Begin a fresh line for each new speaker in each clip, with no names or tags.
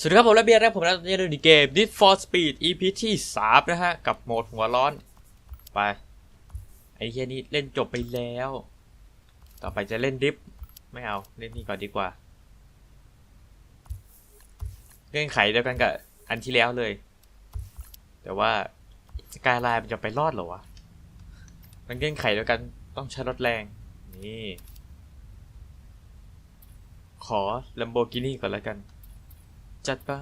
สวัสดีครับผมและเบียร์นะผมนะในเกม Need for Speed EP ที่3นะฮะ กับโหมดหัวร้อน ไปไอ้เฮียนี้เล่นจบไปแล้ว ต่อไปจะเล่นดิฟไม่เอา เล่นนี่ก่อนดีกว่าเงื่อนไขเดียวกันกับอันที่แล้วเลย แต่ว่าสกายไลน์มันจะไปรอดเหรอวะมันเงื่อนไขเดียวกันต้องใช้รถแรง นี่ ขอ Lamborghini ก่อนแล้วกัน จัดไป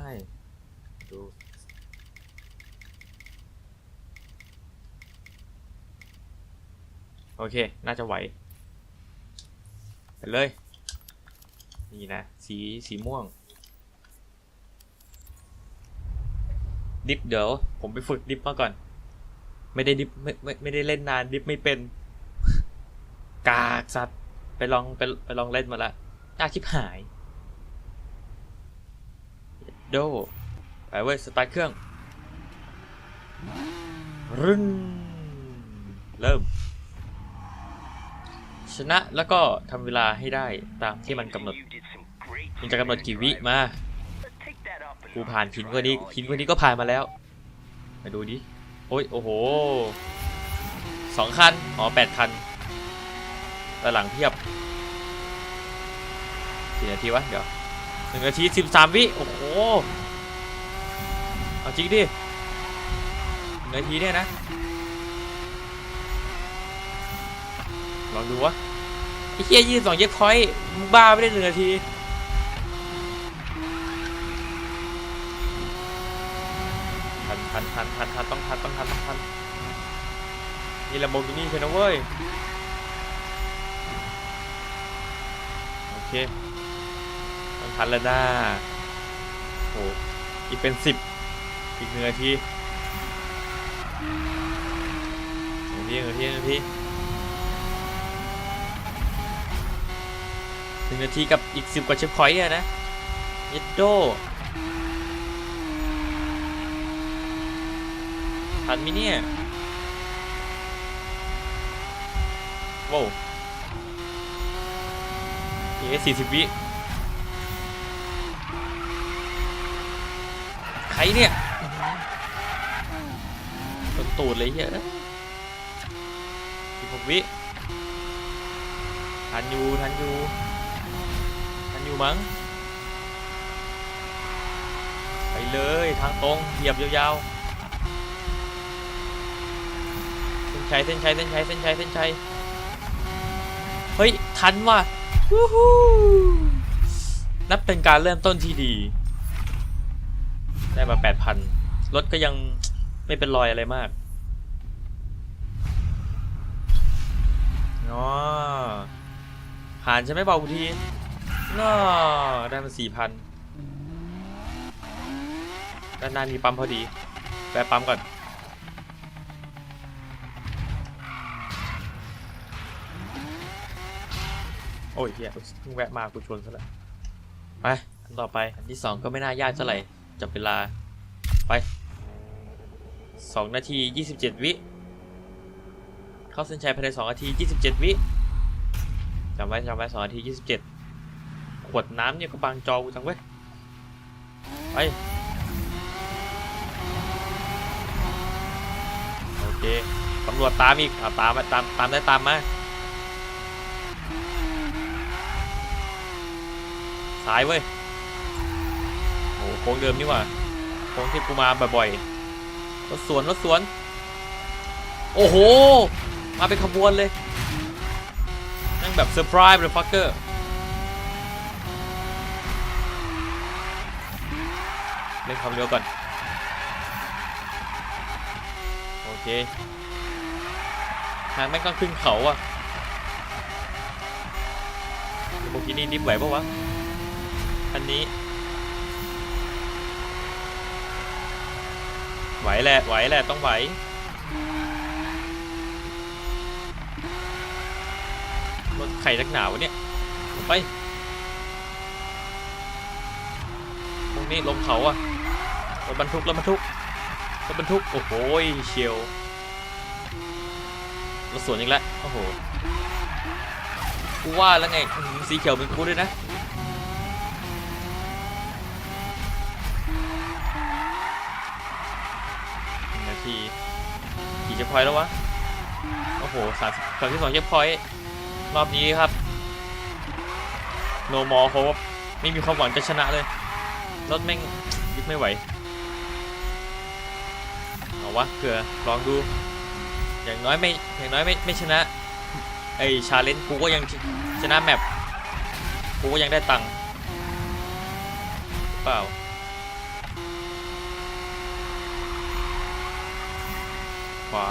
ดูโอเค น่าจะไหว ไปเลย นี่นะ สี สีม่วง ดิฟเดี๋ยว ผมไปฝึกดิฟมาก่อน ไม่ได้ดิฟไม่ไม่ไม่ได้เล่นนานดิฟไม่เป็น กากสัตว์ ไปลองไปไปลองเล่นมาละยากชิบหาย โดไปเว้ยสตาร์ทเครื่องรึนเริ่ม ชนะแล้วก็ทำเวลาให้ได้ตามที่มันกำหนด มันจะกำหนดกี่วิมากูผ่านหินกว่านี้หินกว่านี้ก็ผ่านมาแล้ว มาดูดิโอ้ยโอ้โหสองคัน อ๋อแปดคันแต่หลังเพียบกี่นาทีวะ เดี๋ยว นึ่งนาทีสิบสามวิ โอ้โห เอาจริงดิหนึ่งนาทีเนี่ยนะ ลองดูวะไอ้เฮียยี่สองเย็บพอยต์มึงบ้าไม่ได้หนึ่งนาทีทันทันทันทันทันต้องทันต้องทันต้องทันนี่ลำโบกินี่ใช่นะเว้ย โอเค ต้องทันแล้วนะโอ้อีกเป็นสิบอีกหนึ่งนาทีหนึ่งนาทีหนึ่งนาทีหนึ่งนาทีหนึ่งนาทีกับอีกสิบกว่าเช็คพอยต์อะนะเย็ดโดทันมิเนี่ยว้าวเอ๊สี่สิบวิ ใครเนี่ยตนตูดเลยเฮียสิบหกวิทันอยู่ทันอยู่ทันอยู่มั้ง ไปเลยทางตรงเหยียบยาวๆ เส้นชัยเส้นชัยเส้นชัยเส้นชัยเส้นชัย เฮ้ย ทันว่ะวู้ฮู้นับเป็นการเริ่มต้นที่ดี ได้มา8,000รถก็ยังไม่เป็นรอยอะไรมากอ๋อผ่านใช่ไหมเบาทีน้อได้มา4,000ด้านหน้ามีปั๊มพอดีแวะปั๊มก่อนโอ้ยเฮียเพิ่งแวะมากูชวนซะแล้วไปอันต่อไปอันที่สองก็ไม่น่ายากเท่าไหร่ จับเวลาไปสองนาทียี่สิบเจ็ดวิ เข้าเส้นชัยภายในสองนาทียี่สิบเจ็ดวิจำไว้จำไว้สองนาทียี่สิบเจ็ดขวดน้ำเนี่ยก็บางจอกูจังเว้ย ไป โอเคตำรวจตามอีกอะตามมาตามตามได้ตามมาซ้ายเว้ย ค้งเดิมนี่หว่าโค้งที่กูมาบ่อยๆรถสวนรถสวน โอ้โห มาเป็นขบวนเลยนั่งแบบเซอร์ไพรส์เลยฟักเกอร์เล่นความเร็วก่อน โอเค ทางแม่งก็ขึ้นเขาอะโบกินี่ดิฟไหวปะวะคันนี้ ไหวแหละไหวแหละต้องไหวรถไข่นักหนาวะเนี่ยไปตรงนี้ลงเขาอะรถบรรทุกรถบรรทุกรถบรรทุกโอ้โหเชียวรถสวนอีกแล้วโอ้โหกูว่าแล้วไงสีเขียวเป็นกูด้วยนะ เช็คพอยต์แล้ววะ โอ้โหสามสามที่สองเช็คพอยต์รอบนี้ครับ โนมอเขาไม่มีความหวังจะชนะเลย รถแม่งยึดไม่ไหว เอาวะเผื่อลองดู อย่างน้อยไม่ อย่างน้อยไม่ไม่ชนะ ไอชาเลนจ์กูก็ยังชชนะแมปกูก็ยังได้ตังค์เปล่า ขวา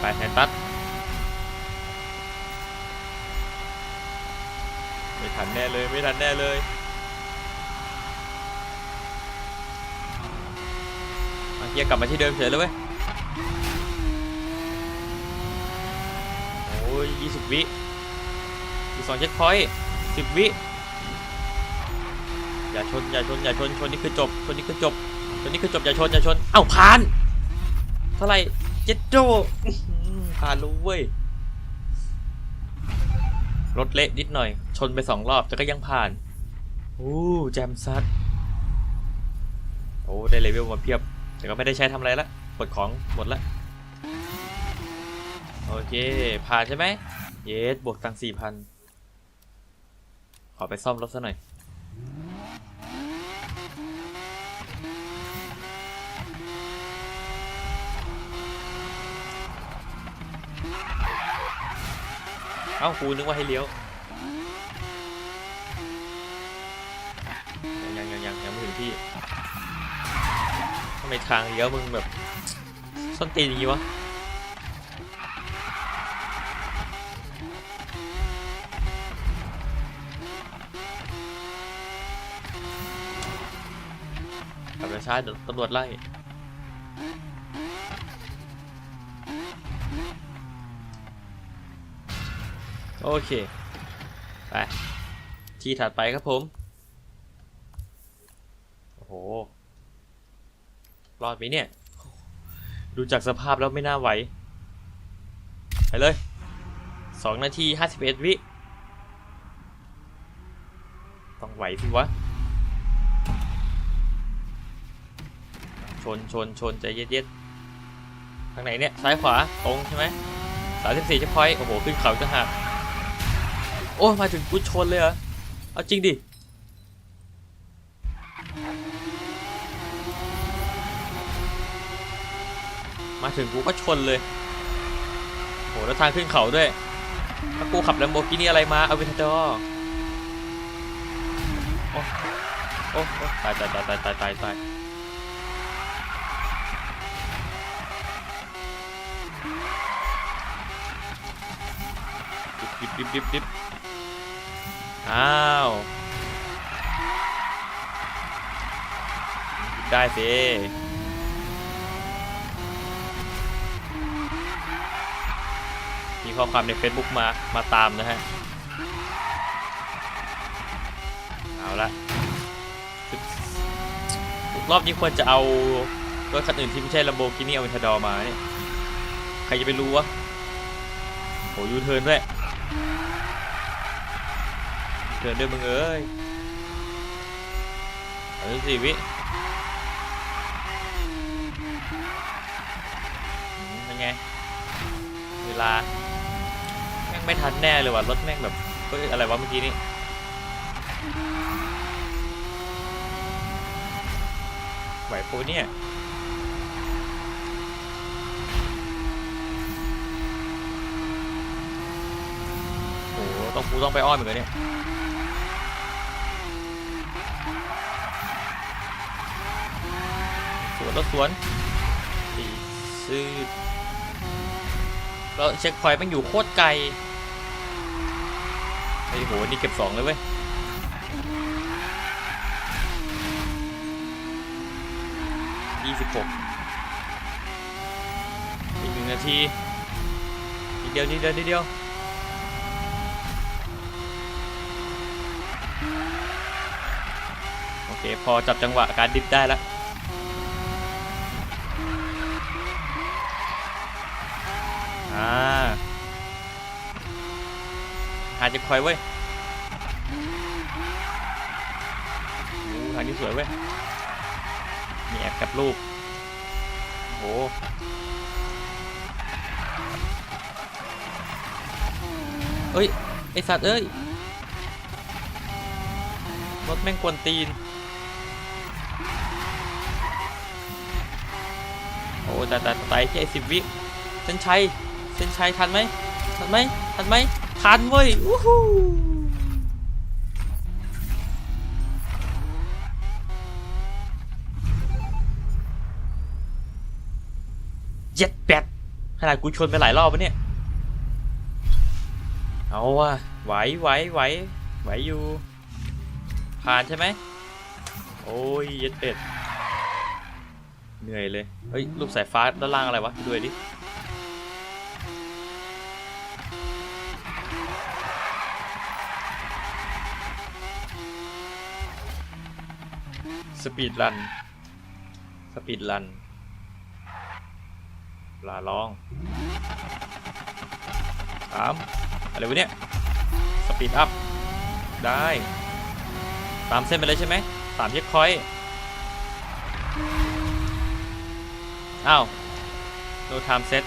ไปแทนตัดไม่ทันแน่เลย ไม่ทันแน่เลยเฮียกลับมาที่เดิมเฉยเลยเว้ย โอ้ยยี่สิบวิอีกสองเช็คพอยต์สิบวิ อย่าชน อย่าชน อย่าชน ชนนี่คือจบ ชนนี่คือจบ ชนนี่คือจบอย่าชนอย่าชน เอ้าผ่าน เท่าไหร่เจ็ดโจ้ผ่านรู้เว้ย รถเละนิดหน่อย ชนไปสองรอบแต่ก็ยังผ่านโอ้แจมซัดโอ้ได้เลเวลมาเพียบ แต่ก็ไม่ได้ใช้ทำอะไรละกดของหมดละโอเค ผ่านใช่ไหมเยสบวกตังสี่พันขอไปซ่อมรถซะหน่อย เอ้ากูนึกว่าให้เลี้ยวยังยังยังยังไม่ถึงที่ทำไมทางเลี้ยวมึงแบบส้นตีนอย่างงี้วะกลับไปช้าเดี๋ยวตำรวจไล่ โอเค ไป ที่ถัดไปครับผม โอ้โห รอดไหมเนี่ย ดูจากสภาพแล้วไม่น่าไหว ไปเลยสองนาทีห้าสิบเอ็ดวิ ต้องไหวสิวะ ชนชนชนใจเย็นๆทางไหนเนี่ย ซ้ายขวา ตรงใช่ไหมสามสิบสี่เช็คพอยโอ้โห ขึ้นเขาจะหัก โอ้มาถึงกูชนเลยเหรอ เอาจริงดิ มาถึงกูก็ชนเลย โหแล้วทางขึ้นเขาด้วยถ้ากูขับแลมโบกินี่อะไรมา เอาเวนทอร์โอ้โอ้โอ้ตายตายตายตายตายตายตายดิบดิบดิบดิบดิบ อ้าวได้สิมีข้อความใน Facebook มา มาตามนะฮะ เอาละรอบนี้ควรจะเอารถคันอื่นที่ไม่ใช่ Lamborghini Aventador มาเนี่ย ใครจะไปรู้วะโหยูเทิร์นด้วย เทิร์นด้วยมึงเอ้ยเอ้สี่วิอืมเป็นไง เวลา แม่งไม่ทันแน่เลยว่ะ รถแม่งแบบ เฮ้ย อะไรวะเมื่อกี้นี้ไหวปะเนี่ยโอ้โหต้องกูต้องไปอ้อมอีกเหรอเนี่ย รถสวนสีซื้อแล้วเช็คพอยต์มันอยู่โคตรไกลไอ้โหนี่เก็บสองเลยเว้ยยี่สิบหกอีกหนึ่งนาทีนิดเดียวนิดเดียวนิดเดียวโอเค พอจับจังหวะการดิฟได้แล้ว อ่าหาจะคอยเว้ยทางนี้สวยเว้ย มีแอปกับรูปโหเอ้ย ไอสัตว์เอ้ย รถแม่งกวนตีน โอ้แต่แต่แต่แค่สิบวิเส้นชัย เส้นชัยทันไหมทันไหมทันไหมทันเว้ยวู้ฮู้เจ็ดแปดขนาดกูชนไปหลายรอบแล้วเนี่ย เอาว่ะไหวไหวไหวไหวอยู่ ผ่านใช่ไหมโอ้ยเย็ดเป็ดเหนื่อยเลย เฮ้ยรูปสายฟ้าด้านล่างอะไรวะดูหน่อยดิ สปีดรัน สปีดรัน ปลาลองสามอะไรวะเนี่ย สปีดอัพ ได้ ตามเส้นไปเลยใช่ไหมสามเช็คพอยต์อ้าว no time set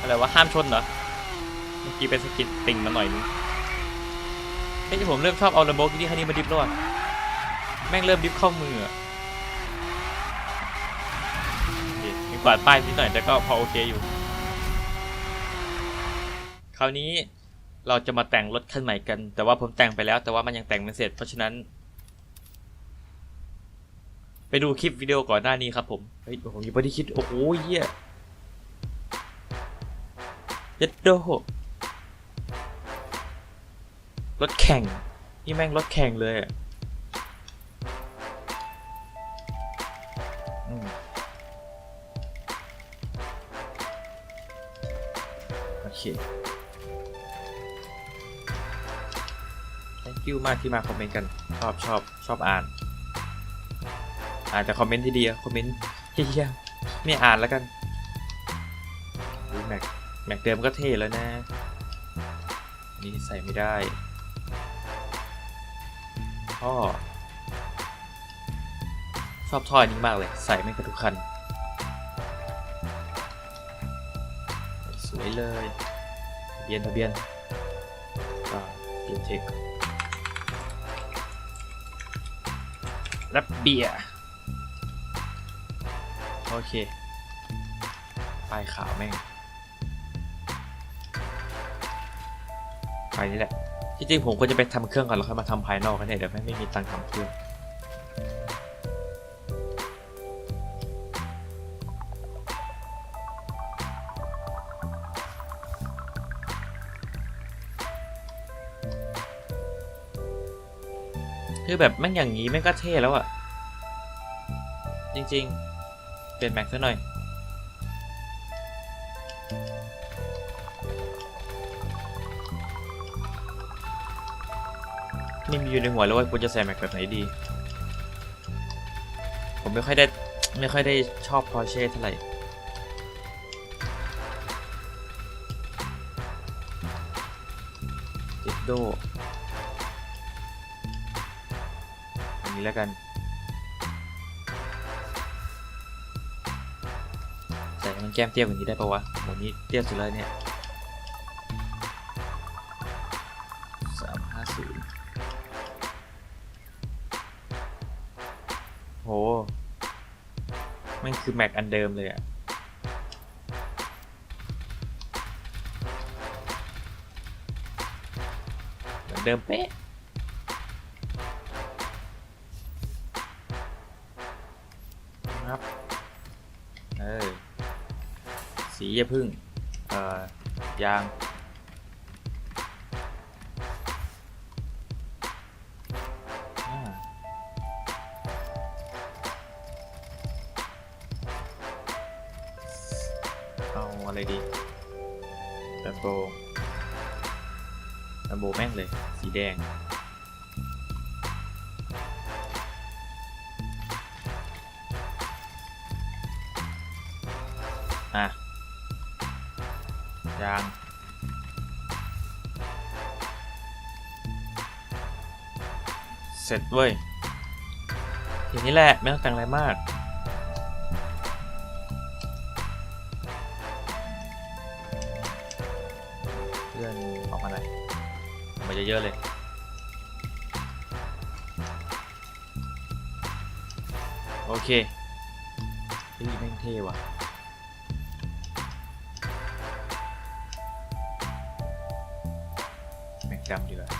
อะไรวะ ห้ามชนเหรอ เมื่อกี้เป็นสกิดติ่งมาหน่อยนึงเฮ้ยผมเริ่มชอบเอาลมโบกินี่คันนี้มาดิฟแล้วอะ แม่งเริ่มดิฟเข้ามืออะมีกวาดป้ายนิดหน่อยแต่ก็พอโอเคอยู่ คราวนี้เราจะมาแต่งรถคันใหม่กัน แต่ว่าผมแต่งไปแล้ว แต่ว่ามันยังแต่งไม่เสร็จ เพราะฉะนั้น ไปดูคลิปวิดีโอก่อนหน้านี้ครับผมเฮ้ยผมยังไม่ได้คิดโอ้โหเหี้ยยัดโดรถแข่ง นี่แม่งรถแข่งเลยอะ you มากที่มาคอมเมนต์กันชอบชอบชอบอ่าน อ่านแต่คอมเมนต์ที่ดีคอมเมนต์เฮี้ยไม่อ่านแล้วกันแม็กแม็กเดิมก็เท่แล้วนะนี่ใส่ไม่ได้ท่อชอบท่ออันนี้มากเลย ใส่ไม่กระทุกคัน สวยเลย เบียนทะเบียนก็เปลี่ยนเทค รับเบียร์โอเคปลายขาวแม่งไปนี่แหละที่จริงผมควรจะไปทำเครื่องก่อนแล้วค่อยมาทำภายนอกกันเนี่ยเดี๋ยวแม่งไม่มีตังค์ทำเครื่อง คือแบบแม่งอย่างนี้แม่งก็เท่แล้วอะจริงๆ เปลี่ยนแม็กซะหน่อย นี่มีอยู่ในหัวแล้วว่ากูจะใส่แม็กแบบไหนดี ผมไม่ค่อยได้ ไม่ค่อยได้ชอบพอเช่เท่าไหร่เจ็ดโด แล้วกัน ใส่มันแก้มเตี้ยกว่านี้ได้ปะวะโหนี่เตี้ยสุดเลยเนี่ยสามห้าศูนย์โหมันคือแม็กอันเดิมเลยอะเดิมเป๊ะ ย่าพึ่งเอ่อยาง เอาอะไรดีแลมโบแลมโบแม่งเลย สีแดงอะ ยังเสร็จเว้ยทีนี้แหละ ไม่ต้องแต่งอะไรมาก เลื่อนออกมาหน่อยมาเยอะๆเลยโอเคเฮ้ยแม่งเท่ว่ะ จำดีกว่า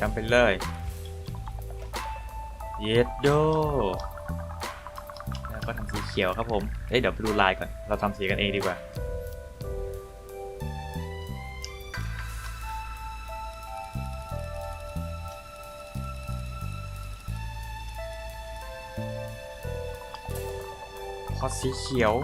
จำไปเลยเยดโดแล้วก็ทำสีเขียวครับผมเอ้ยเดี๋ยวไปดูลายก่อน เราทำสีกันเองดีกว่าพอสีเขียว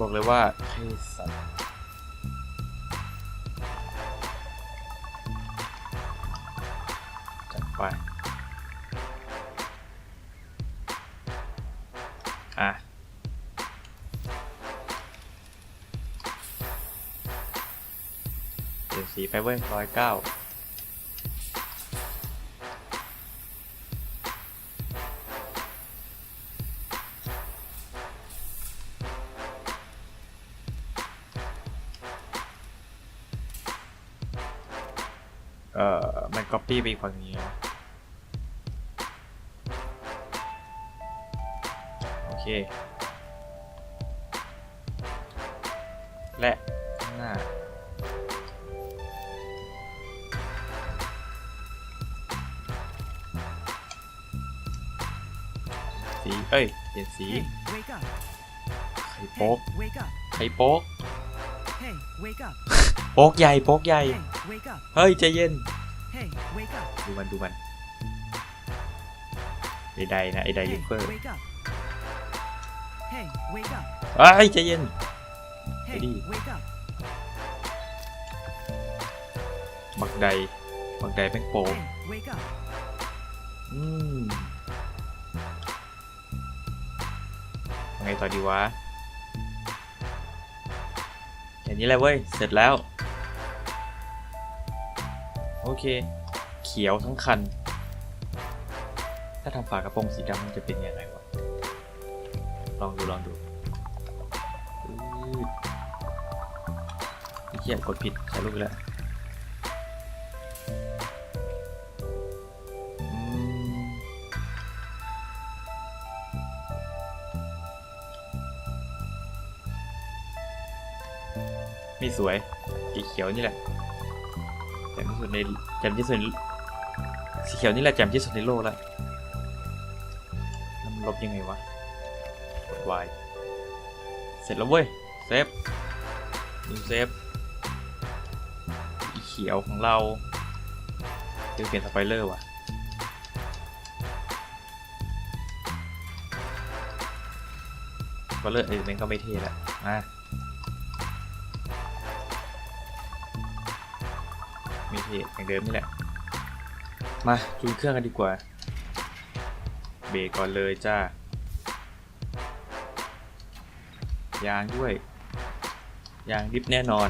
บอกเลยว่าเท่สัตว์จัดไป อะ เปลี่ยนสีไปเว้ยร้อยเก้า เอ่อมัน copy ไปอีกฝั่งนี้นะโอเค และข้างหน้าสีเอ้ย เปลี่ยนสี
Hey, wake up.
ไข่โป๊ก
Hey, wake up.
ไข่โป๊ก
Hey, wake up.
โป๊กใหญ่โป๊กใหญ่
Hey, wake up.
เฮ้ยใจเย็น
Hey, wake up.
ดูมันดูมันไอ้ใดนะไอ้ใดลิ
Hey,
เฟอร์
wake up. Hey, wake up.
เอ้ยใจเย็น
Hey,
Ready.
wake up.
บักใดบักใดแม่งโป๊ก
Hey, wake up.
อืมยังไงต่อดีวะอย่างนี้แหละเว้ย เสร็จแล้ว โอเค เขียวทั้งคัน ถ้าทำฝากระโปรงสีดำมันจะเป็นยังไงวะ ลองดูลองดูไอ้เหี้ยกดผิดใช้รูปไปแล้วไม่สวยสีเขียวนี่แหละ จ่มที่สุดในแจ่มที่สุดสีเขียวนี่แหละแจ่มที่สุดในโลกแล้วแล้วมันลบยังไงวะกด Y เสร็จแล้วเว้ย เซฟดูเซฟสีเขียวของเราเดี๋ยวเปลี่ยนสไปเลอร์ว่ะสไปเลอร์เอ้ยแม่งก็ไม่เท่ละอะ มีเทอย่างเดิมนี่แหละ มาจูนเครื่องกันดีกว่า เบรกก่อนเลยจ้า ยางด้วย ยางดิฟแน่นอน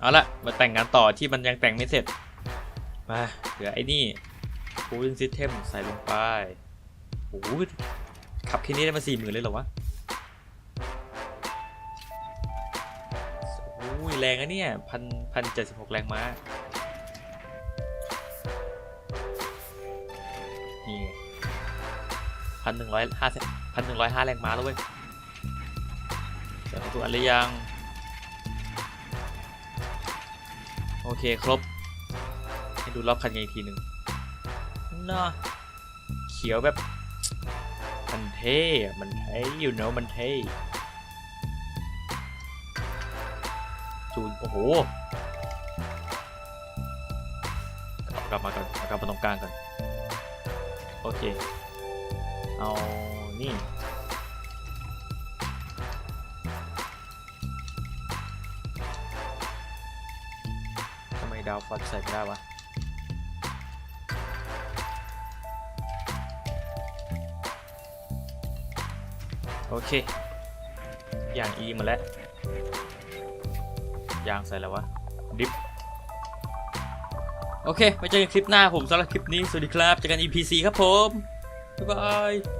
เอาละมาแต่งงานต่อที่มันยังแต่งไม่เสร็จ มาเหลือไอ้นี่ cooling system ใส่ลงไปโอ้โหขับแค่นี้ได้มาสี่หมื่นเลยเหรอวะโอ้ยแรงอะเนี่ยพันพันเจ็ดสิบหกแรงม้านี่พันหนึ่งร้อยห้าพันหนึ่งร้อยห้าแรงม้าแล้วเว้ยเสร็จทุกอันหรือยัง โอเคครบ ให้ดูรอบคันกันอีกทีหนึ่งน่าเขียวแบบ มันเท่มันเท่ you know มันเท่จูนโอ้โหเอากลับมาก่อนเอากลับมาตรงกลางก่อน โอเค เอา นี่ ดาวฟอนต์ใส่ไม่ได้วะโอเค อย่าง E มาแล้ว ยางใส่แล้ววะ ดิฟ โอเคไว้เจอกันคลิปหน้าผมสำหรับคลิปนี้ สวัสดีครับเจอกัน EP 4 ครับผม บ๊ายบาย